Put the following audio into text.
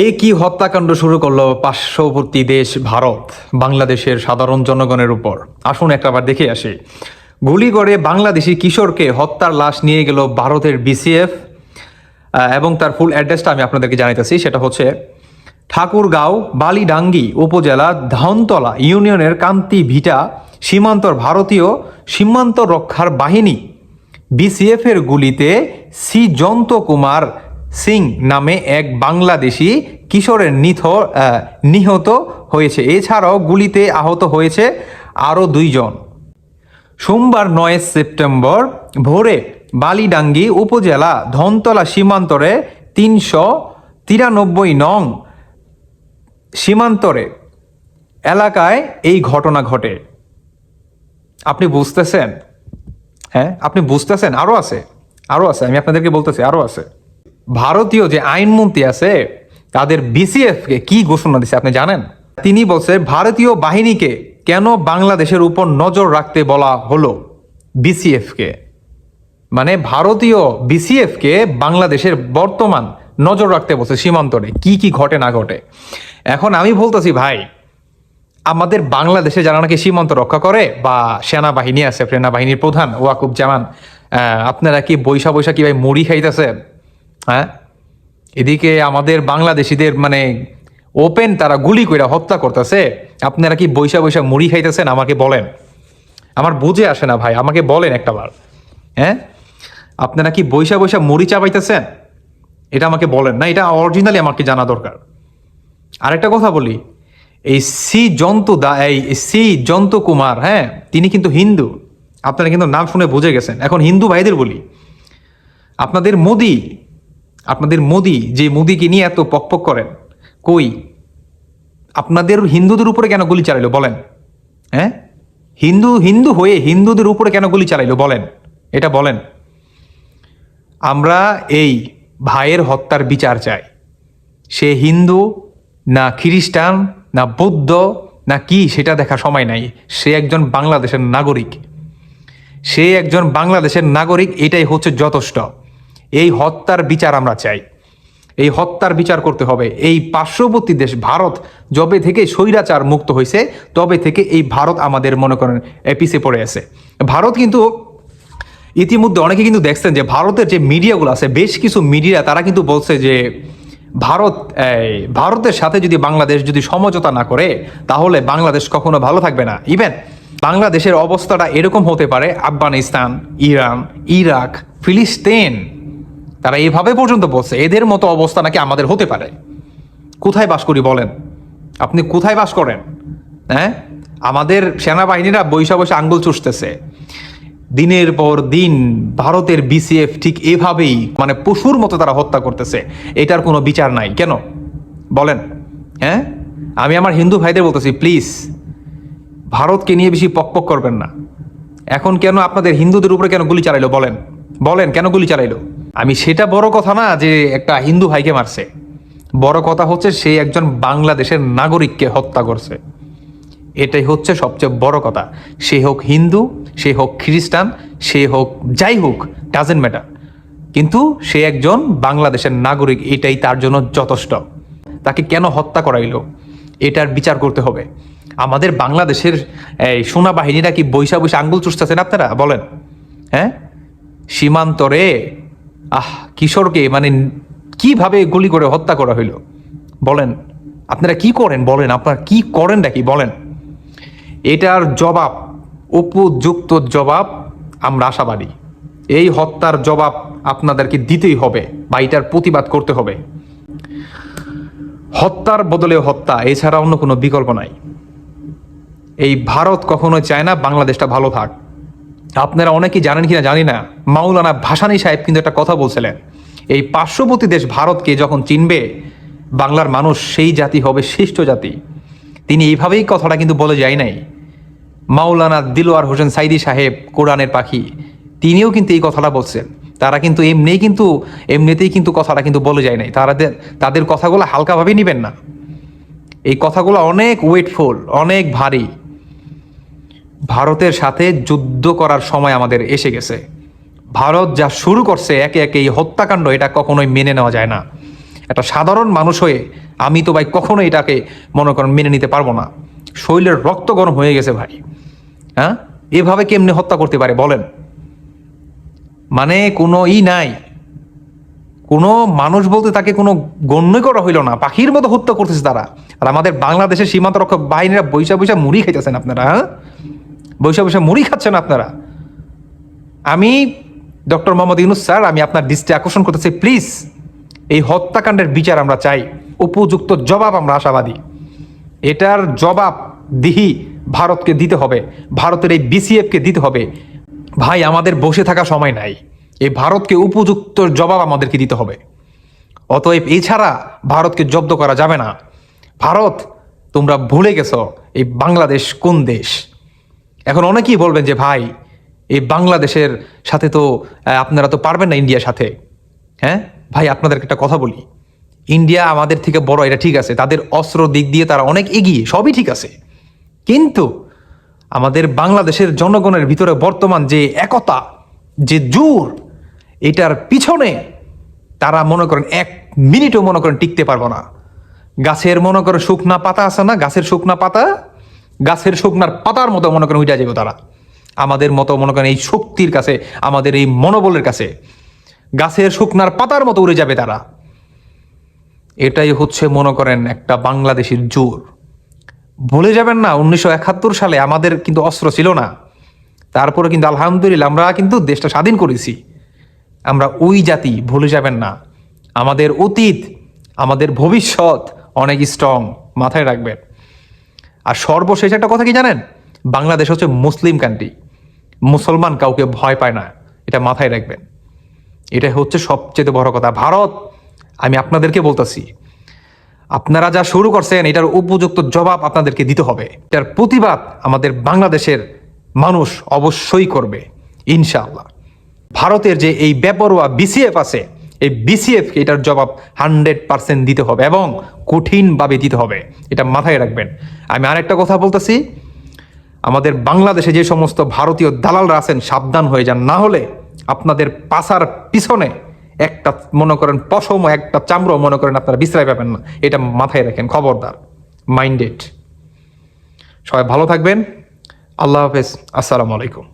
এই কি হত্যাকাণ্ড শুরু করল পার্শ্ববর্তী দেশ ভারত, বাংলাদেশের সাধারণ জনগণের উপর? আসুন একটাবার দেখে আসি। গুলি করে বাংলাদেশি কিশোরকে হত্যার লাশ নিয়ে গেল ভারতের বিসিএফ এবং তার ফুল অ্যাড্রেসটা আমি আপনাদেরকে জানাইতেছি। সেটা হচ্ছে ঠাকুরগাঁও, বালিডাঙ্গি উপজেলা ধানতলা ইউনিয়নের কান্তি ভিটা সীমান্তর ভারতীয় সীমান্ত রক্ষার বাহিনী বিসিএফ এর গুলিতে সি জন্ত কুমার সিং নামে এক বাংলাদেশি কিশোরের নিথ নিহত হয়েছে। এছাড়াও গুলিতে আহত হয়েছে আরও দুইজন। সোমবার নয় সেপ্টেম্বর ভোরে বালিডাঙ্গি উপজেলা ধনতলা সীমান্তরে তিনশো তিরানব্বই নং সীমান্তরে এলাকায় এই ঘটনা ঘটে। আপনি বুঝতেছেন? হ্যাঁ আপনি বুঝতেছেন? আরও আছে। আরও আছে, আমি আপনাদেরকে বলতেছি আরও আছে। ভারতীয় যে আইনমন্ত্রী আছে, তাদের বিসিএফ কে ঘোষণা দিছে আপনি জানেন? তিনি বলছে, ভারতীয় বাহিনীকে কেন বাংলাদেশের উপর নজর রাখতে বলা হলো বিসিএফ কে? মানে ভারতীয় বিসিএফ কে বাংলাদেশের বর্তমান নজর রাখতে বলছে সীমান্তরে। কি কি ঘটে, না ঘটে? এখন আমি বলতেছি, ভাই, আমাদের বাংলাদেশে যারা নাকি সীমান্ত রক্ষা করে বা সেনাবাহিনী আছে সেনাবাহিনীর প্রধান ওয়াকুব জামান আপনারা কি বৈশা বৈশা কি ভাই মুড়ি খাইতেছেন? হ্যাঁ? এদিকে আমাদের বাংলাদেশিদের মানে ওপেন তারা গুলি করে হত্যা করতেছে। আপনারা কি বৈশা বৈশা মুড়ি খাইতেছেন? আমাকে বলেন। আমার বুঝে আসে না ভাই, আমাকে বলেন একটাবার হ্যাঁ? আপনারা কি বৈশা বৈশা মুড়ি চাবাইতেছেন? এটা আমাকে বলেন না, এটা অরিজিনালি আমাকে জানা দরকার। আরেকটা কথা বলি, এই সি জন্তু দা, এই সি জন্তু কুমার হ্যাঁ তিনি কিন্তু হিন্দু। আপনারা কিন্তু নাম শুনে বুঝে গেছেন। এখন হিন্দু ভাইদের বলি, আপনাদের মোদি আপনাদের মোদি, যে মোদিকে নিয়ে এত পকপক করেন, কই? আপনাদের হিন্দুদের উপরে কেন গুলি চালাইলো বলেন? হ্যাঁ? হিন্দু হিন্দু হয়ে হিন্দুদের উপরে কেন গুলি চালাইলো বলেন? এটা বলেন। আমরা এই ভাইয়ের হত্যার বিচার চাই। সে হিন্দু, না খ্রিস্টান, না বৌদ্ধ, না কি, সেটা দেখার সময় নাই। সে একজন বাংলাদেশের নাগরিক। সে একজন বাংলাদেশের নাগরিক, এটাই হচ্ছে যথেষ্ট। এই হত্যার বিচার আমরা চাই। এই হত্যার বিচার করতে হবে। এই পার্শ্ববর্তী দেশ ভারত যবে থেকে স্বৈরাচার মুক্ত হয়েছে তবে থেকে এই ভারত আমাদের মনে করেন এপিসে পড়ে আছে। ভারত কিন্তু ইতিমধ্যে অনেকে কিন্তু দেখছেন যে ভারতের যে মিডিয়াগুলো আছে, বেশ কিছু মিডিয়া তারা কিন্তু বলছে যে ভারত ভারতের সাথে যদি বাংলাদেশ যদি সমঝোতা না করে, তাহলে বাংলাদেশ কখনো ভালো থাকবে না। ইভেন বাংলাদেশের অবস্থাটা এরকম হতে পারে, আফগানিস্তান, ইরান, ইরাক, ফিলিস্তিন। তারা এভাবে পর্যন্ত বলছে, এদের মতো অবস্থা নাকি আমাদের হতে পারে? কোথায় বাস করি বলেন? আপনি কোথায় বাস করেন? হ্যাঁ? আমাদের সেনাবাহিনীরা বৈশা বৈশা আঙ্গুল চুষতেছে। দিনের পর দিন ভারতের বিসিএফ ঠিক এভাবেই মানে পশুর মতো তারা হত্যা করতেছে। এটার কোনো বিচার নাই। কেন? বলেন। হ্যাঁ? আমি আমার হিন্দু ভাইদের বলতেছি, প্লিজ, ভারতকে নিয়ে বেশি পকপক করবেন না। এখন কেন আপনাদের হিন্দুদের উপরে কেন গুলি চালাইলো বলেন? বলেন, কেন গুলি চালাইলো? আমি সেটা বড় কথা না যে একটা হিন্দু ভাইকে মারছে। বড় কথা হচ্ছে সে একজন বাংলাদেশের নাগরিককে হত্যা করছে। এটাই হচ্ছে সবচেয়ে বড় কথা। সে হোক হিন্দু, সে হোক খ্রিস্টান, সে হোক যাই হোক ডাজেন্ট ম্যাটার কিন্তু সে একজন বাংলাদেশের নাগরিক, এটাই তার জন্য যথেষ্ট। তাকে কেন হত্যা করাইলো? এটার বিচার করতে হবে। আমাদের বাংলাদেশের, এই সেনাবাহিনীরা কি বৈশা বৈশা আঙ্গুল চুষতেছেন আপনারা? বলেন। হ্যাঁ? সীমান্তরে আহ, কিশোরকে মানে কীভাবে গুলি করে হত্যা করা হইল? বলেন, আপনারা কি করেন? বলেন, আপনারা কি করেন নাকি? বলেন। এটার জবাব, উপযুক্ত জবাব আমরা আশাবাদী। এই হত্যার জবাব আপনাদেরকে দিতেই হবে বা এটার প্রতিবাদ করতে হবে। হত্যার বদলে হত্যা, এছাড়া অন্য কোনো বিকল্প নাই। এই ভারত কখনো চায় না বাংলাদেশটা ভালো থাক। আপনারা অনেকেই জানেন কিনা জানি না, মাওলানা ভাসানী সাহেব কিন্তু একটা কথা বলছিলেন। এই পার্শ্ববর্তী দেশ ভারতকে যখন চিনবে, বাংলার মানুষ সেই জাতি হবে শ্রেষ্ঠ জাতি। তিনি এইভাবেই কথাটা কিন্তু বলে যায় নাই। মাওলানা দিলোয়ার হোসেন সাইদি সাহেব, কোরআনের পাখি, তিনিও কিন্তু এই কথাটা বলছেন। তারা কিন্তু এমনিই কিন্তু, এমনিতেই কিন্তু কথাটা কিন্তু বলে যায় নাই। তাদের তাদের কথাগুলো হালকাভাবে নেবেন না। এই কথাগুলো অনেক ওয়েটফুল, অনেক ভারী। ভারতের সাথে যুদ্ধ করার সময় আমাদের এসে গেছে। ভারত যা শুরু করছে একে একে এই হত্যাকাণ্ড এটা কখনোই মেনে নেওয়া যায় না। একটা সাধারণ মানুষ হয়ে আমি তো ভাই কখনো এটাকে মনে করেন মেনে নিতে পারব না। শরীরের রক্ত গরম হয়ে গেছে ভাই। হ্যাঁ? এভাবে কেমনে হত্যা করতে পারে বলেন? মানে কোনো ই নাই। কোনো মানুষ বলতে তাকে কোনো গণ্যই করা হইল না। পাখির মতো হত্যা করতেছে তারা। আর আমাদের বাংলাদেশের সীমান্ত রক্ষক বাহিনীরা বৈশা বৈশা মুড়ি খাইতেছেন আপনারা হ্যাঁ? বৈশা বৈশা মুড়ি খাচ্ছেন আপনারা। আমি ডক্টর মোহাম্মদ ইউনুস স্যার, আমি আপনার দৃষ্টি আকর্ষণ করতে চাই প্লিজ, এই হত্যাকাণ্ডের বিচার আমরা চাই। উপযুক্ত জবাব আমরা আশাবাদী। এটার জবাব দিহি ভারতকে দিতে হবে। ভারতের এই বিসিএফকে দিতে হবে। ভাই, আমাদের বসে থাকা সময় নাই। এই ভারতকে উপযুক্ত জবাব আমাদেরকে দিতে হবে। অতএব এছাড়া ভারতকে জব্দ করা যাবে না। ভারত, তোমরা ভুলে গেছো, এই বাংলাদেশ কোন দেশ? এখন অনেকেই বলবেন যে, ভাই, এই বাংলাদেশের সাথে তো আপনারা তো পারবেন না ইন্ডিয়ার সাথে। হ্যাঁ? ভাই, আপনাদেরকে একটা কথা বলি। ইন্ডিয়া আমাদের থেকে বড়, এটা ঠিক আছে। তাদের অস্ত্র দিক দিয়ে তারা অনেক এগিয়ে, সবই ঠিক আছে। কিন্তু আমাদের বাংলাদেশের জনগণের ভিতরে বর্তমান যে একতা, যে জোর, এটার পিছনে তারা মনে করেন এক মিনিটও মনে করেন টিকতে পারব না। গাছের মনে করেন শুকনা পাতা আছে না? গাছের শুকনা পাতা গাছের শুকনার পাতার মতো মনে করেন উঠে যাবে তারা। আমাদের মতো মনে করেন এই শক্তির কাছে, আমাদের এই মনোবলের কাছে গাছের শুকনার পাতার মতো উড়ে যাবে তারা। এটাই হচ্ছে মনে করেন একটা বাংলাদেশের জোর। ভুলে যাবেন না, উনিশশো একাত্তর সালে আমাদের কিন্তু অস্ত্র ছিল না। তারপরে কিন্তু আলহামদুলিল্লাহ আমরা কিন্তু দেশটা স্বাধীন করেছি। আমরা ওই জাতি, ভুলে যাবেন না। আমাদের অতীত, আমাদের ভবিষ্যৎ অনেক স্ট্রং মাথায় রাখবেন। আর সর্বশেষ একটা কথা কি জানেন? বাংলাদেশ হচ্ছে মুসলিম কান্ট্রি মুসলমান কাউকে ভয় পায় না, এটা মাথায় রাখবেন। এটা হচ্ছে সবচেয়ে বড় কথা। ভারত, আমি আপনাদেরকে বলতেছি, আপনারা যা শুরু করছেন, এটার উপযুক্ত জবাব আপনাদেরকে দিতে হবে। এটার প্রতিবাদ আমাদের বাংলাদেশের মানুষ অবশ্যই করবে, ইনশাআল্লাহ। ভারতের যে এই বেপরোয়া বিসিএফ আছে এই বিসিএফকে এটার জবাব হান্ড্রেড পার্সেন্ট দিতে হবে এবং কঠিনভাবে দিতে হবে। এটা মাথায় রাখবেন। আমি আরেকটা কথা বলতেছি, আমাদের বাংলাদেশে যে সমস্ত ভারতীয় দালালরা আছেন, সাবধান হয়ে যান। না হলে আপনাদের পাশার পিছনে একটা মনে করেন পশম, একটা চামড়ো মনে করেন আপনারা বিশ্রায় পাবেন না। এটা মাথায় রাখেন, খবরদার মাইন্ডেড সবাই ভালো থাকবেন। আল্লাহ হাফেজ। আসসালামু আলাইকুম।